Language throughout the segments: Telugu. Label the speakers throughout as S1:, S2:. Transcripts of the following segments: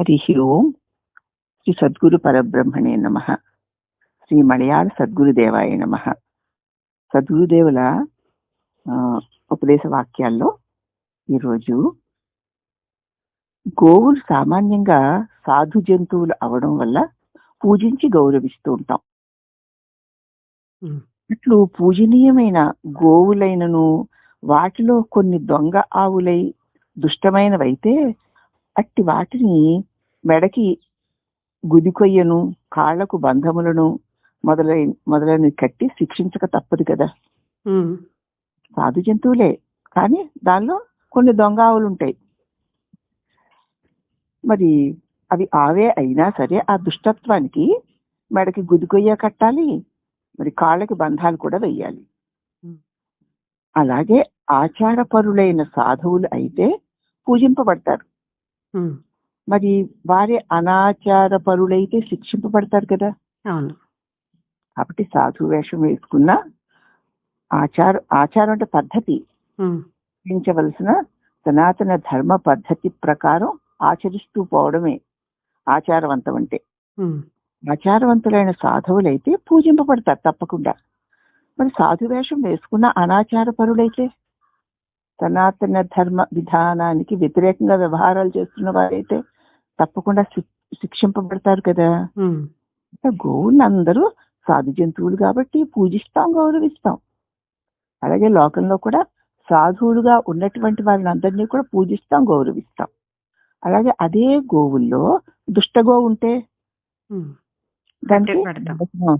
S1: హరి ఓం శ్రీ సద్గురు పరబ్రహ్మణే నమ శ్రీ మలయాళ సద్గురుదేవాయ నమ సద్గురుదేవుల ఆ, ఉపదేశ వాక్యాల్లో ఈరోజు గోవులు సామాన్యంగా సాధు జంతువులు అవడం వల్ల పూజించి గౌరవిస్తూ ఉంటాం. ఇట్లు పూజనీయమైన గోవులైనను వాటిలో కొన్ని దొంగ ఆవులై దుష్టమైనవైతే అట్టి వాటిని మెడకి గుదికొయ్యను కాళ్ళకు బంధములను మొదలై మొదలైనవి కట్టి శిక్షించక తప్పదు కదా. సాధు జంతువులే కానీ దానిలో కొన్ని దొంగ ఆవులు ఉంటాయి మరి అవి ఆవే అయినా సరే ఆ దుష్టత్వానికి మెడకి గుదికొయ్య కట్టాలి మరి కాళ్ళకి బంధాలు కూడా వెయ్యాలి. అలాగే ఆచారపరులైన సాధువులు అయితే పూజింపబడతారు. మరి వారి అనాచార పరులైతే శిక్షింపబడతారు కదా.
S2: అవును.
S1: కాబట్టి సాధు వేషం వేసుకున్న ఆచార ఆచారం అంటే పద్ధతి. పాటించవలసిన సనాతన ధర్మ పద్ధతి ప్రకారం ఆచరిస్తూ పోవడమే ఆచారవంతం అంటే. ఆచారవంతులైన సాధువులైతే పూజింపబడతారు తప్పకుండా. మరి సాధు వేషం వేసుకున్న అనాచార పరులైతే సనాతన ధర్మ విధానానికి వ్యతిరేకంగా వ్యవహారాలు చేస్తున్న వారైతే తప్పకుండా శిక్షింపబడతారు కదా
S2: ఉమ్.
S1: గోవులను అందరూ సాధు జంతువులు కాబట్టి పూజిస్తాం గౌరవిస్తాం అలాగే లోకంలో కూడా సాధువులుగా ఉన్నటువంటి వారిని అందరినీ కూడా పూజిస్తాం గౌరవిస్తాం అలాగే అదే గోవుల్లో దుష్ట గోవు ఉంటే.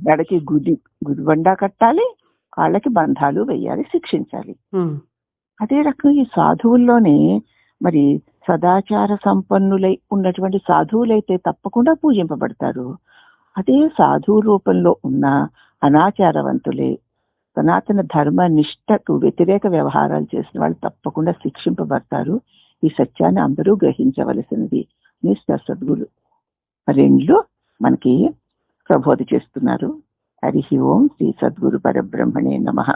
S1: దానికి గుడి గుడిబండా కట్టాలి కాళ్ళకి బంధాలు వేయాలి శిక్షించాలి. అదే రకంగా ఈ సాధువుల్లోనే మరి సదాచార సంపన్నులై ఉన్నటువంటి సాధువులైతే తప్పకుండా పూజింపబడతారు. అదే సాధువు రూపంలో ఉన్న అనాచారవంతులే సనాతన ధర్మ నిష్టకు వ్యతిరేక వ్యవహారాలు చేసిన వాళ్ళు తప్పకుండా శిక్షింపబడతారు. ఈ సత్యాన్ని అందరూ గ్రహించవలసినది అని సద్గురు. రెండు మనకి ప్రబోధ చేస్తున్నారు. హరి ఓం శ్రీ సద్గురు పరబ్రహ్మణే నమః.